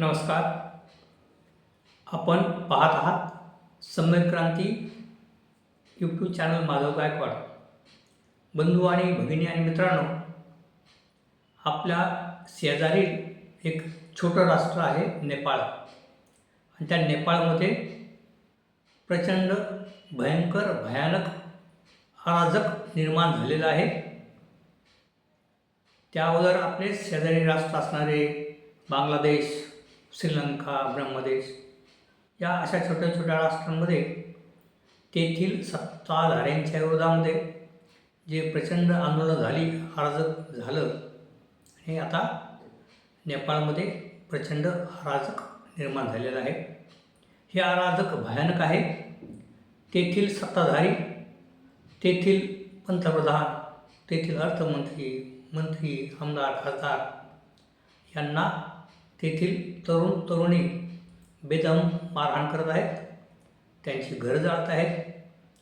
नमस्कार. आपण पाहत आहात सम्यक क्रांती यूट्यूब चॅनल माधव गायकवाड. बंधू आणि भगिनी आणि मित्रांनो आपल्या शेजारी एक छोटं राष्ट्र आहे नेपाळ. आणि त्या नेपाळमध्ये प्रचंड भयंकर भयानक अराजक निर्माण झालेलं आहे. त्या अगोदर आपले शेजारी राष्ट्र असणारे बांगलादेश श्रीलंका ब्रह्मदेश या अशा छोट्या छोट्या राष्ट्रांमध्ये तेथील सत्ताधाऱ्यांच्या विरोधामध्ये जे प्रचंड आंदोलन झाली अराजक झालं हे आता नेपाळमध्ये प्रचंड अराजक निर्माण झालेलं आहे. हे अराजक भयानक आहे. तेथील सत्ताधारी तेथील पंतप्रधान तेथील अर्थमंत्री मंत्री आमदार खासदार यांना तेथील तरुण तरुणी बेदम मारहाण करत आहेत. त्यांची घरं जाळत आहेत.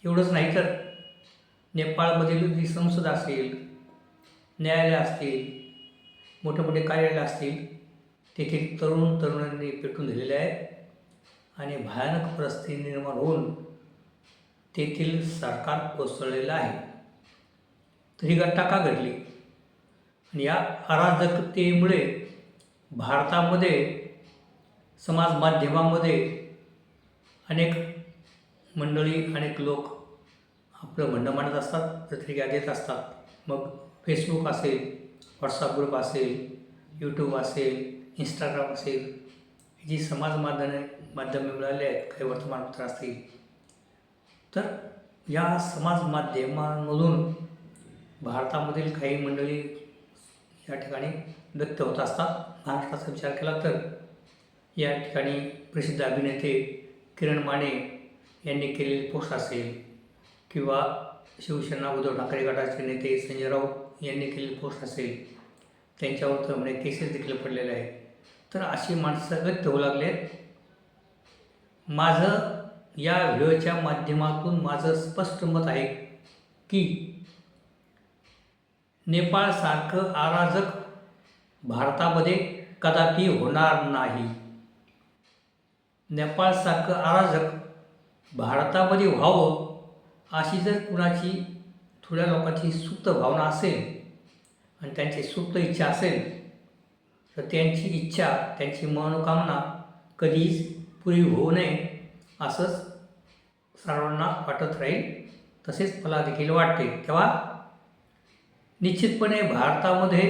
एवढंच नाही तर नेपाळमधील जी संसद असेल न्यायालय असतील मोठे मोठे कार्यालय असतील तेथील तरुण तरुणांनी पेटून दिलेले आहेत. आणि भयानक परिस्थिती निर्माण होऊन तेथील सरकार कोसळलेलं आहे. तर ही घटना का घडली? आणि या अराजकतेमुळे भारतामध्ये समाज माध्यमामध्ये अनेक मंडळी अनेक लोक आपलं म्हणणं मांडत असतात पत्रिका देत असतात. मग फेसबुक असेल व्हॉट्सअप ग्रुप असेल यूट्यूब असेल इंस्टाग्राम असेल जी समाज माध्यमे माध्यमे मिळाली आहेत काही वर्तमानपत्र असतील. तर या समाज माध्यमांमधून भारतामधील काही मंडळी या ठिकाणी व्यक्त होत असतात. महाराष्ट्राचा विचार केला तर या ठिकाणी प्रसिद्ध अभिनेते किरण माने यांनी केलेली पोस्ट असेल किंवा शिवसेना उद्धव ठाकरे गटाचे नेते संजय राऊत यांनी केलेली पोस्ट असेल त्यांच्यावर तर म्हणजे केसेस देखील पडलेले आहेत. तर अशी माणसं व्यक्त होऊ लागले माझं या व्हिडिओच्या माध्यमातून माझं स्पष्ट मत आहे की नेपाळसारखं आराजक भारतामध्ये कदापि होणार नाही. नेपाळसारखं अराजक भारतामध्ये व्हावं अशी जर कुणाची थोड्या लोकांची सुप्त भावना असेल आणि त्यांची सुप्त इच्छा असेल तर त्यांची इच्छा त्यांची मनोकामना कधीच पुरी होऊ नये असंच सर्वांना वाटत राहील. तसेच मला देखील वाटते. तेव्हा निश्चितपणे भारतामध्ये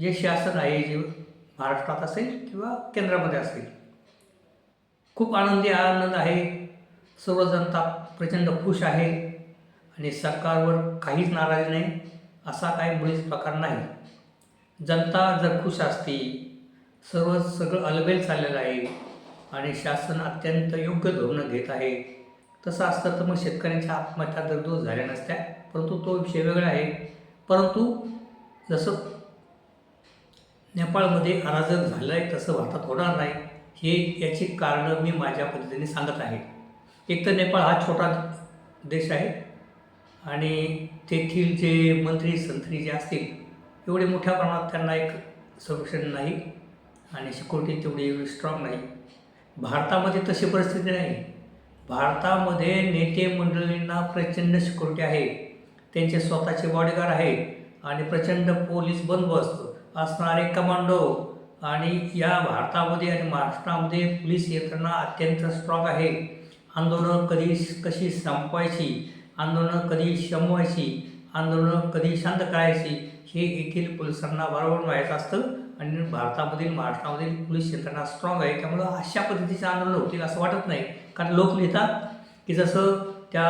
जे शासन आहे जे महाराष्ट्रात असेल किंवा केंद्रामध्ये असेल. खूप आनंदी आनंद आहे. सर्व जनता प्रचंड खुश आहे आणि सरकारवर काहीच नाराजी नाही असा काही मुळीच प्रकार नाही. जनता जर खुश असती सर्व सगळं अलबेल चाललेलं आहे आणि शासन अत्यंत योग्य धोरणं घेत आहे तसं असतं तर मग शेतकऱ्यांच्या आत्महत्या दर दूर झाल्या नसत्या परंतु तो विषय वेगळा आहे. परंतु जसं नेपाळमध्ये अराजक झालं आहे तसं भारतात होणार नाही हे याची कारणं मी माझ्या पद्धतीने सांगत आहे. एक तर नेपाळ हा छोटा देश आहे आणि तेथील जे मंत्री संत्री जे असतील एवढे मोठ्या प्रमाणात त्यांना एक संरक्षण नाही आणि सिक्युरिटी तेवढी एवढी स्ट्रॉंग नाही. भारतामध्ये तशी परिस्थिती नाही. भारतामध्ये नेते मंडळींना प्रचंड सिक्युरिटी आहे. त्यांचे स्वतःचे बॉडीगार्ड आहे आणि प्रचंड पोलीस बंदोबस्त असणारे कमांडो आणि या भारतामध्ये आणि महाराष्ट्रामध्ये पोलीस यंत्रणा अत्यंत स्ट्रॉंग आहे. आंदोलनं कधी कशी संपवायची आंदोलनं कधी शमवायची आंदोलनं कधी शांत करायची हे येथील पोलिसांना बरोबर माहीत असतं. आणि भारतामधील महाराष्ट्रामधील पोलीस यंत्रणा स्ट्रॉंग आहे. त्यामुळं अशा पद्धतीचे आंदोलन होतील असं वाटत नाही. कारण लोक लिहितात की जसं त्या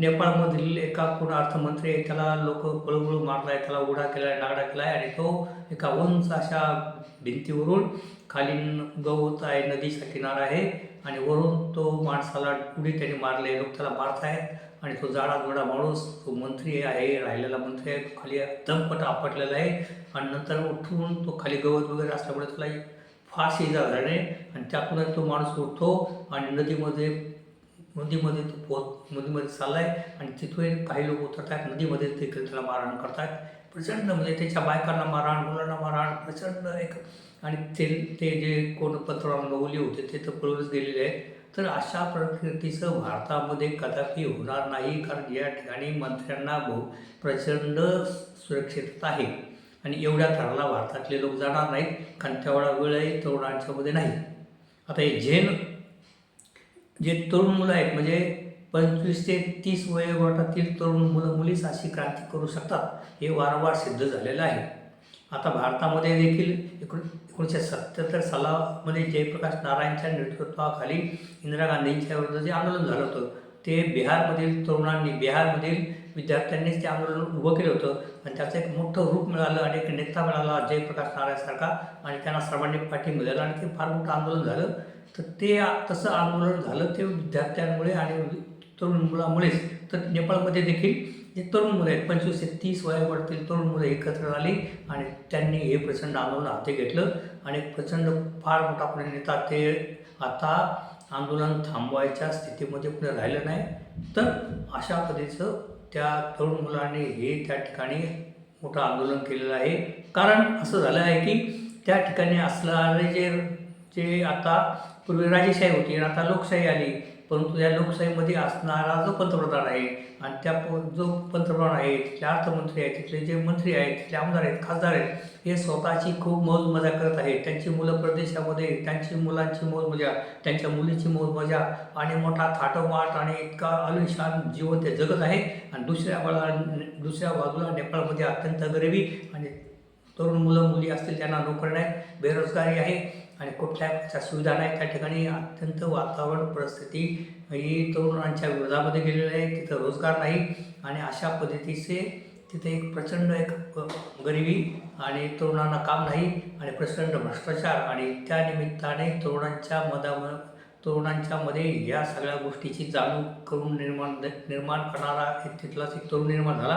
नेपाळमधील एका पूर्ण अर्थमंत्री आहे त्याला लोक पळवळू मारला आहे त्याला उडा केला आहे नागडा केला आहे आणि तो एका उंच अशा भिंतीवरून खाली गवत आहे नदीचा किनारा आहे आणि वरून तो माणसाला उडी त्याने मारले लोक त्याला मारत आहेत आणि तो जाडा जोडा माणूस तो मंत्री आहे राहिलेला मंत्री आहे तो खाली दमपट आपटलेला आहे आणि नंतर उठून तो खाली गवत वगैरे असल्यामुळे त्याला फाशी इजा झाल्याने आणि त्यातूनच तो माणूस उठतो आणि नदीमध्ये नदीमध्ये तो पोहत नदीमध्ये चालला आहे आणि तिथून काही लोक उतरतात नदीमध्ये देखील त्याला मारहाण करतात प्रचंड म्हणजे त्याच्या बायकांना मारहाण मुलांना मारहाण प्रचंड एक आणि ते ते जे कोण पत्रवान गवली होते ते तर पळूनच गेलेले आहेत. तर अशा प्रकृतीचं भारतामध्ये कदापि होणार नाही कारण या ठिकाणी मंत्र्यांना बहु प्रचंड सुरक्षितता आहे. आणि एवढ्या थराला भारतातले लोक जाणार नाहीत कारण तेवढा वेळही तरुणांच्यामध्ये नाही. आता हे झेन जे तरुण मुलं आहेत म्हणजे पंचवीस ते तीस वयोगटातील तरुण मुलं मुलीच अशी क्रांती करू शकतात हे वारंवार सिद्ध झालेलं आहे. आता भारतामध्ये देखील एकोण एकोणीसशे सत्त्याहत्तर सालामध्ये जयप्रकाश नारायणच्या नेतृत्वाखाली इंदिरा गांधींच्या विरुद्ध जे आंदोलन झालं होतं ते बिहारमधील तरुणांनी बिहारमधील विद्यार्थ्यांनीच ते आंदोलन उभं केलं होतं. आणि त्याचं एक मोठं मिळालं आणि एक नेता मिळाला जयप्रकाश नारायणसारखा आणि त्यांना सर्वांनी पाठिंबा दिला. आणि ते फार मोठं आंदोलन झालं. तर ते तसं आंदोलन झालं ते विद्यार्थ्यांमुळे आणि तरुण मुलामुळेच. तर नेपाळमध्ये देखील जे तरुण मुलं आहेत पंचवीस ते तीस वयावरतील तरुण मुलं एकत्र आली आणि त्यांनी हे प्रचंड आंदोलन हाती घेतलं. आणि प्रचंड फार मोठा पुणे नेता ते आता आंदोलन थांबवायच्या स्थितीमध्ये पुढे राहिलं नाही. तर अशा पद्धतीचं त्या तरुण मुलांनी हे त्या ठिकाणी मोठं आंदोलन केलेलं आहे. कारण असं झालं आहे की त्या ठिकाणी असणारे जे जे आता पूर्वी राजेशाही होती आणि आता लोकशाही आली. परंतु या लोकशाहीमध्ये असणारा जो पंतप्रधान आहे आणि त्या प जो पंतप्रधान आहे तिथले अर्थमंत्री आहेत तिथले जे मंत्री आहेत तिथले आमदार आहेत खासदार आहेत हे स्वतःची खूप मौज मजा करत आहेत. त्यांची मुलं प्रदेशामध्ये त्यांची मुलांची मौज मजा त्यांच्या मुलीची मौज मजा आणि मोठा थाटोमाट आणि इतका आलिशान जीवन ते जगत आहे आणि दुसऱ्या बाळा दुसऱ्या बाजूला नेपाळमध्ये अत्यंत गरिबी आणि तरुण मुलं मुली असतील त्यांना नोकरी नाही बेरोजगारी आहे. आणि कुठल्या सुविधा नाही त्या ठिकाणी अत्यंत वातावरण परिस्थिती ही तरुणांच्या विरोधामध्ये गेलेली आहे. तिथं रोजगार नाही आणि अशा पद्धतीचे तिथे एक प्रचंड एक गरिबी आणि तरुणांना काम नाही आणि प्रचंड भ्रष्टाचार आणि त्या निमित्ताने तरुणांच्या मधाम तरुणांच्यामध्ये या सगळ्या गोष्टीची जाणीव करून निर्माण निर्माण करणारा एक तिथलाच एक तरुण निर्माण झाला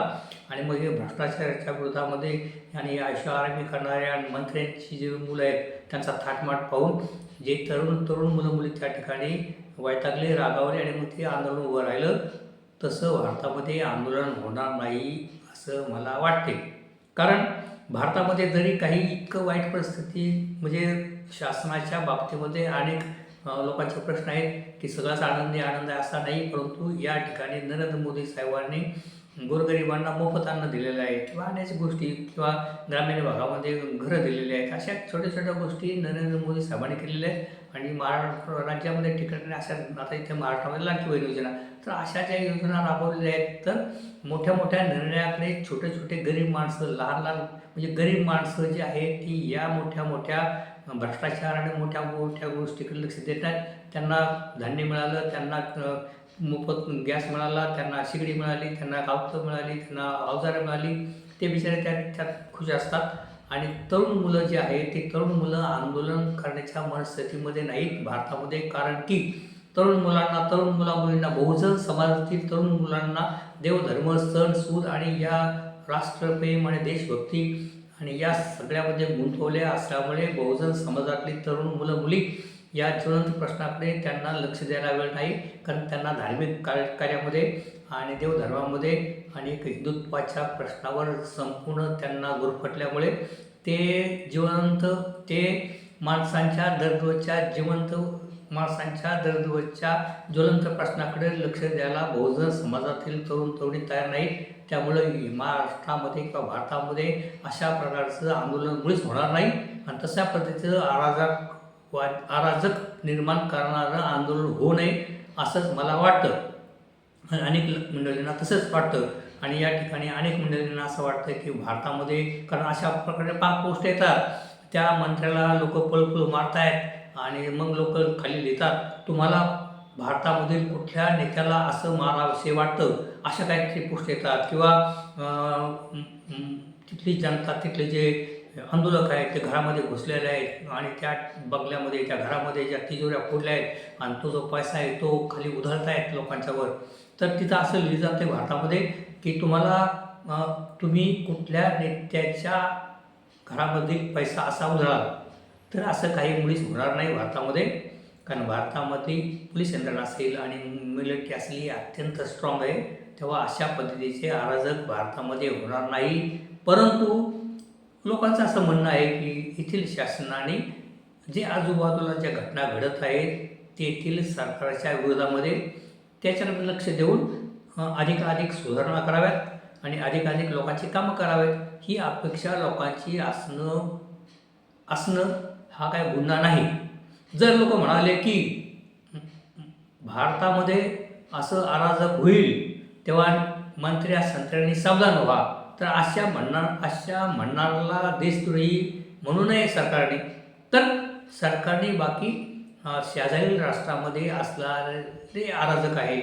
आणि मग हे भ्रष्टाचाराच्या विरोधामध्ये आणि आयुष्य आरामी करणाऱ्या मंत्र्यांची जी मुलं आहेत त्यांचा थाटमाट पाहून जे तरुण तरुण मुलं मुली त्या ठिकाणी वैतागले रागावले आणि मग ते आंदोलन उभं राहिलं तसं भारतामध्ये आंदोलन होणार नाही असं मला वाटते. कारण भारतामध्ये जरी काही इतकं वाईट परिस्थिती म्हणजे शासनाच्या बाबतीमध्ये अनेक लोकांचे प्रश्न आहेत की सगळाच आनंदी आनंद आहे असा नाही परंतु या ठिकाणी नरेंद्र मोदी साहेबांनी गोरगरिबांना मोफत अन्न दिलेलं आहे किंवा अनेक गोष्टी किंवा ग्रामीण भागामध्ये घरं दिलेली आहेत. अशा छोट्या छोट्या गोष्टी नरेंद्र मोदी साहेबांनी केलेल्या आहेत. आणि महाराष्ट्र राज्यामध्ये ठिकाणी अशा आता इथे महाराष्ट्रामध्ये लाडकी योजना. तर अशा ज्या योजना राबवलेल्या आहेत तर मोठ्या मोठ्या निर्णयाकडे छोटे छोटे गरीब माणसं लहान लहान म्हणजे गरीब माणसं जी आहेत ती या मोठ्या मोठ्या भ्रष्टाचार आणि मोठ्या मोठ्या गोष्टीकडे लक्ष देत आहेत. त्यांना धान्य मिळालं त्यांना मोफत गॅस मिळाला त्यांना शिगडी मिळाली त्यांना गावतं मिळाली त्यांना अवजारं मिळाली ते बिचारे त्या त्यात खुश असतात. आणि तरुण मुलं जे आहे ते तरुण मुलं आंदोलन करण्याच्या मनस्थितीमध्ये नाहीत भारतामध्ये. कारण की तरुण मुलांना तरुण मुला मुलींना बहुजन समाजातील तरुण मुलांना देवधर्म सण सूद आणि या राष्ट्रप्रेम आणि देशभक्ती आणि या सगळ्यामध्ये गुंतवल्या असल्यामुळे बहुजन समाजातली तरुण मुलं मुली या ज्वलंत प्रश्नाकडे त्यांना लक्ष द्यायला वेळ नाही. कारण त्यांना धार्मिक कार्य कार्यामध्ये आणि देवधर्मामध्ये आणि एक हिंदुत्वाच्या प्रश्नावर संपूर्ण त्यांना गुरफटल्यामुळे ते जिवंत ते माणसांच्या दर्दवच्या जिवंत माणसांच्या दर्दवच्या ज्वलंत प्रश्नाकडे लक्ष द्यायला बहुजन समाजातील तरुण तरुणी तयार नाहीत त्यामुळं महाराष्ट्रामध्ये किंवा भारतामध्ये अशा प्रकारचं आंदोलन मुळीच होणार नाही. आणि तशा पद्धतीचं अराजक वा अराजक निर्माण करणारं आंदोलन होऊ नये असंच मला वाटतं. अनेक मंडळींना तसंच वाटतं. आणि या ठिकाणी अनेक मंडळींना असं वाटतं की भारतामध्ये कारण अशा प्रकारे पाक पोस्ट येतात. त्या मंत्र्याला लोक पळपळ मारतायत आणि मग लोक खाली लिहितात तुम्हाला भारतामधील कुठल्या नेत्याला असं मारावसे वाटतं? अशा काही पोस्ट येतात. किंवा तिथली जनता तिथले जे आंदोलक आहेत ते घरामध्ये घुसलेले आहेत आणि त्या बंगल्यामध्ये त्या घरामध्ये ज्या तिजोऱ्या फोडल्या आहेत आणि तो जो पैसा आहे तो खाली उधळतायत लोकांच्यावर. तर तिथं असं लिहिलं जाते भारतामध्ये की तुम्हाला तुम्ही कुठल्या नेत्याच्या घरामधील पैसा असा उधळाल तर असं काही मुळीच होणार नाही भारतामध्ये. कारण भारतामध्ये पोलीस यंत्रणा असेल आणि मिलिटरी असली अत्यंत स्ट्रॉंग आहे तेव्हा अशा पद्धतीचे अराजक भारतामध्ये होणार नाही. परंतु लोकांचं असं म्हणणं आहे की येथील शासनाने जे आजूबाजूला ज्या घटना घडत आहेत तेथील सरकारच्या विरोधामध्ये त्याच्याकडे लक्ष देऊन अधिकाधिक सुधारणा कराव्यात आणि अधिकाधिक लोकांची कामं करावेत. ही अपेक्षा लोकांची असणं असणं हा काय गुन्हा नाही. जर लोक म्हणाले की भारतामध्ये असं अराजक होईल तेव्हा मंत्र्या संत्र्यांनी सावधान व्हा. तर अशा म्हणणार अशा म्हणणारला देशद्रोही म्हणू नये सरकारने तर सरकारने बाकी शेजारील राष्ट्रामध्ये असणारे आराधक आहे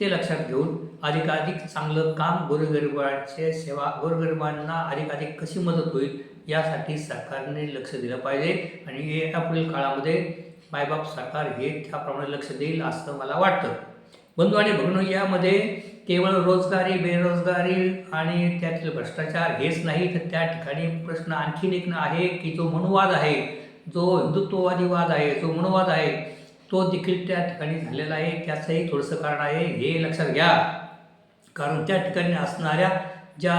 ते लक्षात घेऊन अधिकाधिक चांगलं काम गोरगरिबांचे सेवा गोरगरिबांना अधिकाधिक कशी मदत होईल यासाठी सरकारने लक्ष दिलं पाहिजे. आणि यापुढील काळामध्ये मायबाप सरकार हे त्याप्रमाणे लक्ष देईल असं मला वाटतं. बंधू आणि भगिनो यामध्ये केवळ रोजगारी बेरोजगारी आणि त्यातील भ्रष्टाचार हेच नाही तर त्या ठिकाणी प्रश्न आणखीन एक आहे की जो मनुवाद आहे जो हिंदुत्ववादी वाद आहे जो मनुवाद आहे तो देखील त्या ठिकाणी झालेला आहे. त्याचंही थोडंसं कारण आहे हे लक्षात घ्या. कारण त्या ठिकाणी असणाऱ्या ज्या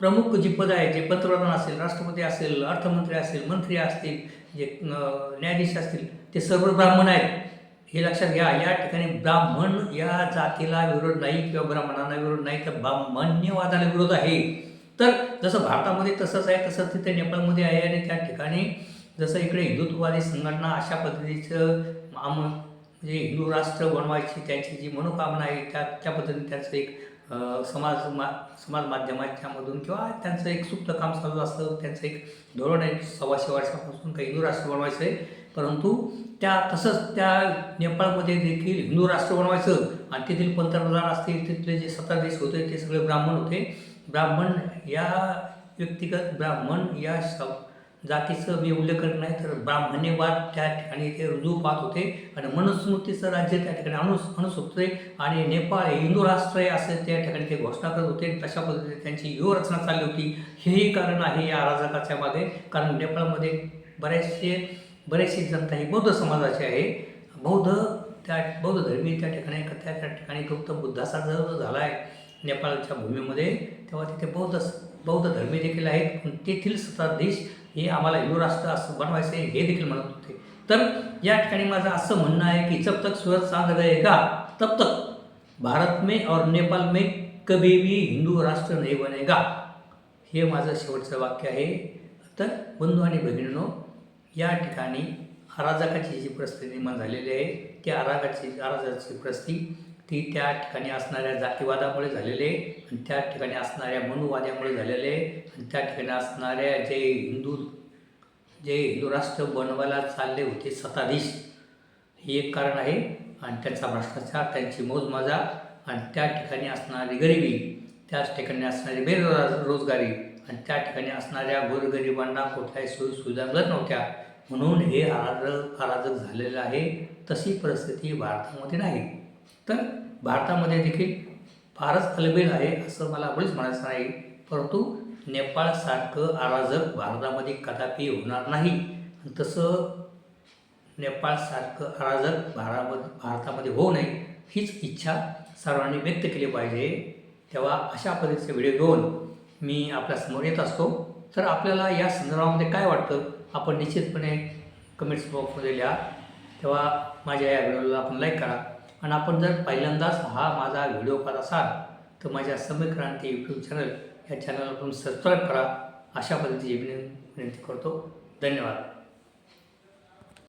प्रमुख जी पदं आहेत जे पंतप्रधान असेल राष्ट्रपती असेल अर्थमंत्री असेल मंत्री असतील जे न्यायाधीश असतील ते सर्व ब्राह्मण आहेत. हे लक्षात घ्या या ठिकाणी ब्राह्मण या जातीला विरोध नाही किंवा ब्राह्मणांना विरोध नाही तर ब्राह्मण्यवादाला विरोध आहे. तर जसं भारतामध्ये तसंच आहे तसंच तिथे नेपाळमध्ये आहे आणि त्या ठिकाणी जसं इकडे हिंदुत्ववादी संघटना अशा पद्धतीचं आम म्हणजे हिंदू राष्ट्र बनवायची त्यांची जी मनोकामना आहे त्या त्या पद्धतीने त्यांचं एक समाज मा समाज माध्यमाच्यामधून किंवा त्यांचं एक सुप्त काम चालू असतं त्यांचं एक धोरण आहे सव्वाशे वर्षापासून काही हिंदू राष्ट्र बनवायचं आहे परंतु त्या तसंच त्या नेपाळमध्ये देखील हिंदू राष्ट्र बनवायचं आणि तेथील पंतप्रधान असतील तिथले जे सत्ताधीश होते ते सगळे ब्राह्मण होते. ब्राह्मण या व्यक्तिगत ब्राह्मण या स जातीचं मी उल्लेख करत नाही तर ब्राह्मण्यवाद त्या ठिकाणी ते रुजू पाहत होते आणि मनुस्मृतीचं राज्य त्या ठिकाणी अनु अनुस होते आणि नेपाळ हे हिंदू राष्ट्र आहे असं त्या ठिकाणी ते घोषणा करत होते. तशा पद्धतीने त्यांची व्यूहरचना चालली होती. हेही कारण आहे या अराजकाच्या मागे. कारण नेपाळमध्ये बरेचसे बरेचशी जनता आहे बौद्ध समाजाची आहे. बौद्ध त्या बौद्ध धर्मी त्या ठिकाणी त्या त्या ठिकाणी गौतम बुद्धाचा जर झाला आहे नेपाळच्या भूमीमध्ये. तेव्हा तिथे बौद्ध बौद्ध धर्मी देखील आहेत. पण तेथील सत्ताधीश हे आम्हाला हिंदू राष्ट्र असं बनवायचं आहे हे देखील म्हणत होते. तर या ठिकाणी माझं असं म्हणणं आहे की जब तक सूरज चांद रहेगा तब तक भारत में और नेपाल में कभी भी हिंदू राष्ट्र नाही बनेगा हे माझं शेवटचं वाक्य आहे. तर बंधू आणि भगिनीनो या ठिकाणी अराजकाची जी परिस्थिती निर्माण झालेली आहे त्या अरागाची अराजकाची परिस्थिती ती त्या ठिकाणी असणाऱ्या जातीवादामुळे झालेली आहे आणि त्या ठिकाणी असणाऱ्या मनुवाद्यामुळे झालेले आहे आणि त्या ठिकाणी असणाऱ्या जे हिंदू जे हिंदू राष्ट्र बनवायला चालले होते सत्ताधीश हे एक कारण आहे आणि त्यांचा भ्रष्टाचार त्यांची मोजमजा आणि त्या ठिकाणी असणारी गरिबी त्याच ठिकाणी असणारी बेरोजगार रोजगारी आणि त्या ठिकाणी असणाऱ्या गोरगरिबांना कुठल्याही सोयीसुविधा मिळत नव्हत्या. म्हणून हे अराजक अराजक झालेलं आहे. तशी परिस्थिती भारतामध्ये नाही. तर भारतामध्ये देखील फारच अलबेल आहे असं मला मुळीच म्हणायचं नाही. परंतु नेपाळसारखं अराजक भारतामध्ये कदापि होणार नाही. तसं नेपाळसारखं अराजक भारामध्ये भारतामध्ये होऊ नये हीच इच्छा सर्वांनी व्यक्त केली पाहिजे. तेव्हा अशा पद्धतीचे व्हिडिओ घेऊन मी आपल्यासमोर येत असतो. तर आपल्याला या संदर्भामध्ये काय वाटतं? आपण निश्चितपणे कमेंट्स बॉक्समध्ये लिहा. तेव्हा माझ्या या व्हिडिओला आपण लाईक करा. आणि आपण जर पहिल्यांदाच हा माझा व्हिडिओ पाहत असाल तर माझ्या समयक्रांती यूट्यूब चॅनल या चॅनलला आपण सबस्क्राईब करा. अशा पद्धतीची विनंती करतो. धन्यवाद.